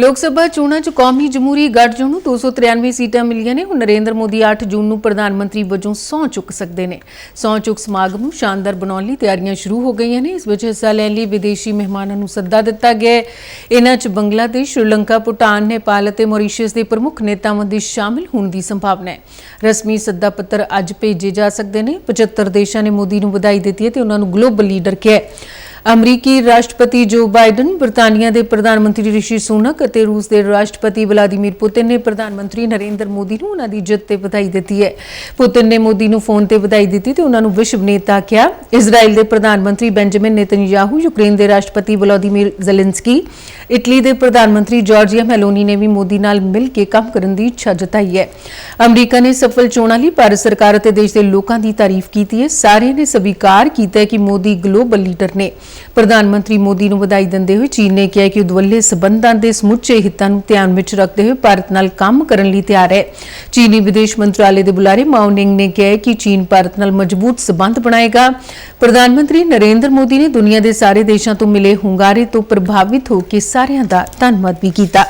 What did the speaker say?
ਲੋਕ ਸਭਾ ਚੋਣਾਂ 'ਚ ਕੌਮੀ ਜਮਹੂਰੀ ਗੱਠਜੋੜ ਨੂੰ 293 ਸੀਟਾਂ ਮਿਲੀਆਂ ਨੇ। ਹੁਣ ਨਰਿੰਦਰ ਮੋਦੀ 8 ਜੂਨ ਨੂੰ ਪ੍ਰਧਾਨ ਮੰਤਰੀ ਵਜੋਂ ਸਹੁੰ ਚੁੱਕ ਸਕਦੇ ਨੇ। ਸਹੁੰ ਚੁੱਕ ਸਮਾਗਮ ਨੂੰ ਸ਼ਾਨਦਾਰ ਬਣਾਉਣ ਲਈ ਤਿਆਰੀਆਂ ਸ਼ੁਰੂ ਹੋ ਗਈਆਂ ਨੇ। ਇਸ ਵਿੱਚ ਹਿੱਸਾ ਲੈਣ ਲਈ ਵਿਦੇਸ਼ੀ ਮਹਿਮਾਨਾਂ ਨੂੰ ਸੱਦਾ ਦਿੱਤਾ ਗਿਆ ਹੈ। ਇਹਨਾਂ 'ਚ ਬੰਗਲਾਦੇਸ਼, ਸ਼੍ਰੀਲੰਕਾ, ਭੂਟਾਨ, ਨੇਪਾਲ ਅਤੇ ਮੌਰੀਸ਼ੀਅਸ ਦੇ ਪ੍ਰਮੁੱਖ ਨੇਤਾਵਾਂ ਦੇ ਸ਼ਾਮਿਲ ਹੋਣ ਦੀ ਸੰਭਾਵਨਾ ਹੈ। ਰਸਮੀ ਸੱਦਾ ਪੱਤਰ ਅੱਜ ਭੇਜੇ ਜਾ ਸਕਦੇ ਨੇ। 75 ਦੇਸ਼ਾਂ ਨੇ ਮੋਦੀ ਨੂੰ ਵਧਾਈ ਦਿੱਤੀ ਹੈ ਤੇ ਉਹਨਾਂ ਨੂੰ ਗਲੋਬਲ ਲੀਡਰ ਕਿਹਾ ਹੈ। ਅਮਰੀਕੀ ਰਾਸ਼ਟਰਪਤੀ ਜੋ ਬਾਈਡਨ, ਬ੍ਰਿਟਾਨੀਆ ਦੇ ਪ੍ਰਧਾਨ ਮੰਤਰੀ ਰਿਸ਼ੀ ਸੁਨਕ ਅਤੇ ਰੂਸ ਦੇ ਰਾਸ਼ਟਰਪਤੀ ਵਲਾਦੀਮੀਰ ਪੁਤਿਨ ਨੇ ਪ੍ਰਧਾਨ ਮੰਤਰੀ ਨਰਿੰਦਰ ਮੋਦੀ ਨੂੰ ਉਹਨਾਂ ਦੀ ਜਿੱਤ ਤੇ ਵਧਾਈ ਦਿੱਤੀ ਹੈ। ਪੁਤਿਨ ਨੇ ਮੋਦੀ ਨੂੰ ਫੋਨ ਤੇ ਵਧਾਈ ਦਿੱਤੀ ਤੇ ਉਹਨਾਂ ਨੂੰ ਵਿਸ਼ਵ ਨੇਤਾ ਕਿਹਾ। ਇਜ਼ਰਾਈਲ ਦੇ ਪ੍ਰਧਾਨ ਮੰਤਰੀ ਬੈਂਜਾਮਿਨ ਨੇਤਨਯਾਹੂ, ਯੂਕਰੇਨ ਦੇ ਰਾਸ਼ਟਰਪਤੀ ਵਲਾਦੀਮੀਰ ਜ਼ੈਲੈਂਸਕੀ, ਇਟਲੀ ਦੇ ਪ੍ਰਧਾਨ ਮੰਤਰੀ ਜਾਰਜੀਆ ਮੈਲੋਨੀ ਨੇ ਵੀ ਮੋਦੀ ਨਾਲ ਮਿਲ ਕੇ ਕੰਮ ਕਰਨ ਦੀ ਇੱਛਾ ਜਤਾਈ ਹੈ। ਅਮਰੀਕਾ ਨੇ ਸਫਲ ਚੋਣਾਂ ਲਈ ਭਾਰਤ ਸਰਕਾਰ ਅਤੇ ਦੇਸ਼ ਦੇ ਲੋਕਾਂ ਦੀ ਤਾਰੀਫ ਕੀਤੀ ਹੈ। ਸਾਰਿਆਂ ਨੇ ਸਵੀਕਾਰ ਕੀਤਾ ਹੈ ਕਿ ਮੋਦੀ ਗਲੋਬਲ ਲੀਡਰ ਨੇ। ਪ੍ਰਧਾਨ ਮੰਤਰੀ ਮੋਦੀ ਨੂੰ ਵਧਾਈ ਦਿੰਦੇ ਹੋਏ ਚੀਨ ਨੇ ਕਿਹਾ ਕਿ ਉਦਵੱਲੇ ਸਬੰਧਾਂ ਦੇ ਸਮੁੱਚੇ ਹਿੱਤਾਂ ਨੂੰ ਧਿਆਨ ਵਿੱਚ ਰੱਖਦੇ ਹੋਏ ਭਾਰਤ ਨਾਲ ਕੰਮ ਕਰਨ ਲਈ ਤਿਆਰ ਹੈ। ਚੀਨੀ ਵਿਦੇਸ਼ ਮੰਤਰਾਲੇ ਦੇ ਬੁਲਾਰੇ ਮਾਓ ਨਿੰਗ ਨੇ ਕਿਹਾ ਕਿ ਚੀਨ ਭਾਰਤ ਨਾਲ ਮਜ਼ਬੂਤ ਸਬੰਧ ਬਣਾਏਗਾ। ਪ੍ਰਧਾਨ ਮੰਤਰੀ ਨਰਿੰਦਰ ਮੋਦੀ ਨੇ ਦੁਨੀਆ ਦੇ ਸਾਰੇ ਦੇਸ਼ਾਂ ਤੋਂ ਮਿਲੇ ਹੁੰਗਾਰੇ ਤੋਂ ਪ੍ਰਭਾਵਿਤ ਹੋ ਕੇ ਸਾਰਿਆਂ ਦਾ ਧੰਨਵਾਦ ਵੀ ਕੀਤਾ।